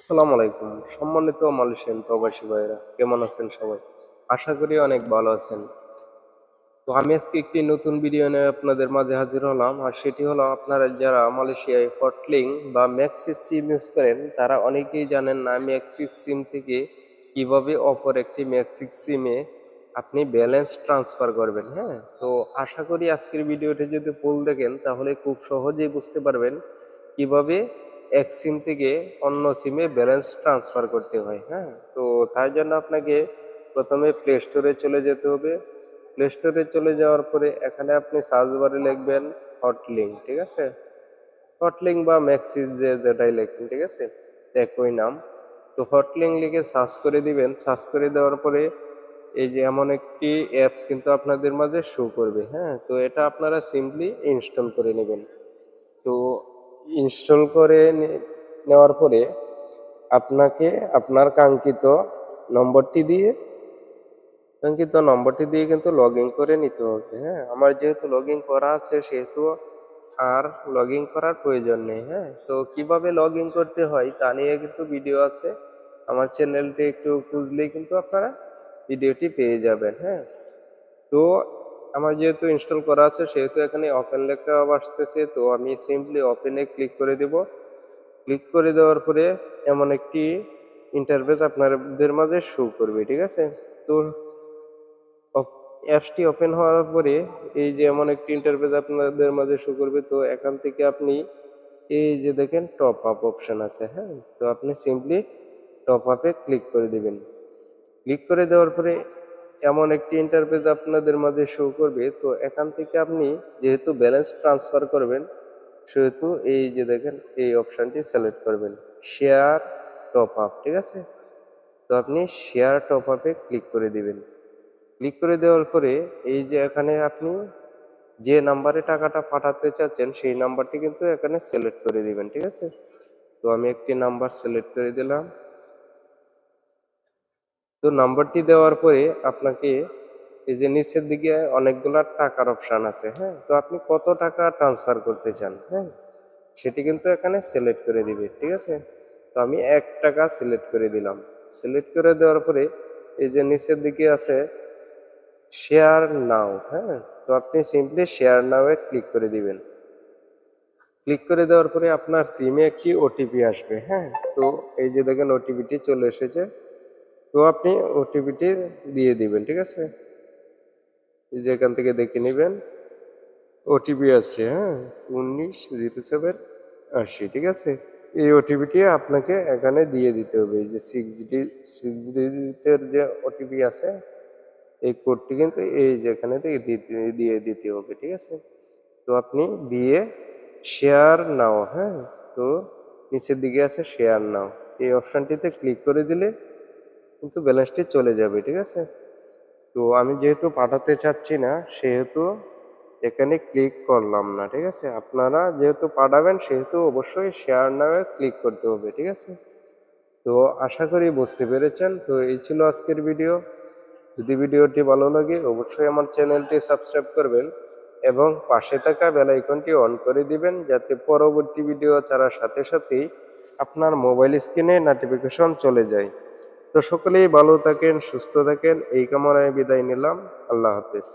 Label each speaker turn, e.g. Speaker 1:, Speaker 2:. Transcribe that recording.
Speaker 1: আসসালামু আলাইকুম। সম্মানিত মালয়েশিয়ান প্রবাসী ভাইরা কেমন আছেন সবাই? আশা করি অনেক ভালো আছেন। তো আমি আজকে একটি নতুন ভিডিও নিয়ে আপনাদের মাঝে হাজির হলাম, আর সেটি হলো আপনারা যারা মালয়েশিয়ায় হটলিং বা ম্যাক্সিস সিম ইউজ করেন, তারা অনেকেই জানেন না ম্যাক্সিস সিম থেকে কীভাবে অপর একটি ম্যাক্সিস সিমে আপনি ব্যালেন্স ট্রান্সফার করবেন হ্যাঁ? তো আশা করি আজকের ভিডিওটি যদি ফুল দেখেন, তাহলে খুব সহজেই বুঝতে পারবেন কীভাবে এক সিম থেকে অন্য সিমে ব্যালেন্স ট্রান্সফার করতে হয় হ্যাঁ? তো তাই জন্য আপনাকে প্রথমে প্লে স্টোরে চলে যেতে হবে। প্লে স্টোরে চলে যাওয়ার পরে এখানে আপনি সার্চ বারে লিখবেন হটলিং ঠিক আছে? হটলিং বা ম্যাক্সিস যে যেটাই লিখবেন ঠিক আছে? একই নাম। তো হটলিং লিখে সার্চ করে দিবেন। সার্চ করে দেওয়ার পরে এই যে এমন একটি অ্যাপস কিন্তু আপনাদের মাঝে শো করবে হ্যাঁ? তো এটা আপনারা সিম্পলি ইনস্টল করে নেবেন। তো ইনস্টল করে নেওয়ার পরে আপনাকে আপনার কাঙ্ক্ষিত নম্বরটি দিয়ে, কাঙ্ক্ষিত নম্বরটি দিয়ে কিন্তু লগ করে নিতে হবে হ্যাঁ? আমার যেহেতু লগ করা আছে, সেহেতু আর লগ করার প্রয়োজন নেই হ্যাঁ? তো কীভাবে লগ করতে হয় তা নিয়ে কিন্তু ভিডিও আছে। আমার চ্যানেলটি একটু খুঁজলেই কিন্তু আপনারা ভিডিওটি পেয়ে যাবেন হ্যাঁ? তো আমার যেহেতু ইনস্টল করা আছে, সেহেতু এখানে ওপেন লেখা আসতেছে, তো আমি সিম্পলি ওপেনে ক্লিক করে দেব। ক্লিক করে দেওয়ার পরে এমন একটি ইন্টারফেস আপনাদের মাঝে শো করবে, ঠিক আছে? তো অ্যাপসটি ওপেন হওয়ার পরে এই যে এমন একটি ইন্টারফেস আপনাদের মাঝে শো করবে, তো এখান থেকে আপনি এই যে দেখেন টপ আপ অপশন আছে হ্যাঁ? তো আপনি সিম্পলি টপ আপে ক্লিক করে দিবেন। ক্লিক করে দেওয়ার পরে এমন একটি ইন্টারফেস আপনাদের মাঝে শো করবে। তো এখান থেকে আপনি যেহেতু ব্যালেন্স ট্রান্সফার করবেন, সেহেতু এই যে দেখেন, এই অপশানটি সিলেক্ট করবেন। শেয়ার টপ আপ ঠিক আছে? তো আপনি শেয়ার টপ আপে ক্লিক করে দিবেন। ক্লিক করে দেওয়ার পরে এই যে এখানে আপনি যে নাম্বারে টাকাটা পাঠাতে চাচ্ছেন, সেই নাম্বারটি কিন্তু এখানে সিলেক্ট করে দিবেন, ঠিক আছে? তো আমি একটি নাম্বার সিলেক্ট করে দিলাম। তো নাম্বারটি দেওয়ার পরে আপনাকে এই যে নিচের দিকে অনেকগুলা টাকার অপশান আছে হ্যাঁ? তো আপনি কত টাকা ট্রান্সফার করতে চান হ্যাঁ? সেটি কিন্তু এখানে সিলেক্ট করে দিবে, ঠিক আছে? তো আমি এক টাকা সিলেক্ট করে দিলাম। সিলেক্ট করে দেওয়ার পরে এই যে নিচের দিকে আছে শেয়ার নাও হ্যাঁ? তো আপনি সিম্পলি শেয়ার নাওয়ে ক্লিক করে দিবেন। ক্লিক করে দেওয়ার পরে আপনার সিমে একটি ওটিপি আসবে হ্যাঁ? তো এই যে দেখেন ওটিপিটি চলে এসেছে। তো আপনি ওটিপিটি দিয়ে দিবেন, ঠিক আছে? যে এখান থেকে দেখে নেবেন। ওটিপি আসছে হ্যাঁ? উনিশ জিরো সেভেন আশি, ঠিক আছে? এই ওটিপিটি আপনাকে এখানে দিয়ে দিতে হবে। যে সিক্স ডি সিক্স ডিজিটের যে ওটিপি আছে, এই কোডটি কিন্তু এই যেখানে দিয়ে দিতে হবে, ঠিক আছে? তো আপনি দিয়ে শেয়ার নাও হ্যাঁ? তো নিচের দিকে আছে শেয়ার নাও এই অপশানটিতে ক্লিক করে দিলে কিন্তু ব্যালেন্সটি চলে যাবে, ঠিক আছে? তো আমি যেহেতু পাঠাতে চাচ্ছি না, সেহেতু এখানে ক্লিক করলাম না, ঠিক আছে? আপনারা যেহেতু পাঠাবেন, সেহেতু অবশ্যই শেয়ার নামে ক্লিক করতে হবে, ঠিক আছে? তো আশা করি বুঝতে পেরেছেন। তো এই ছিল আজকের ভিডিও যদি ভিডিওটি ভালো লাগে, অবশ্যই আমার চ্যানেলটি সাবস্ক্রাইব করবেন এবং পাশে থাকা বেল আইকনটি অন করে দিবেন, যাতে পরবর্তী ভিডিও ছাড়ার সাথে সাথেই আপনার মোবাইল স্ক্রিনে নোটিফিকেশন চলে যায়। তো সকলেই ভালো থাকেন সুস্থ থাকেন। এই কামনায় বিদায় নিলাম। আল্লাহ হাফেজ।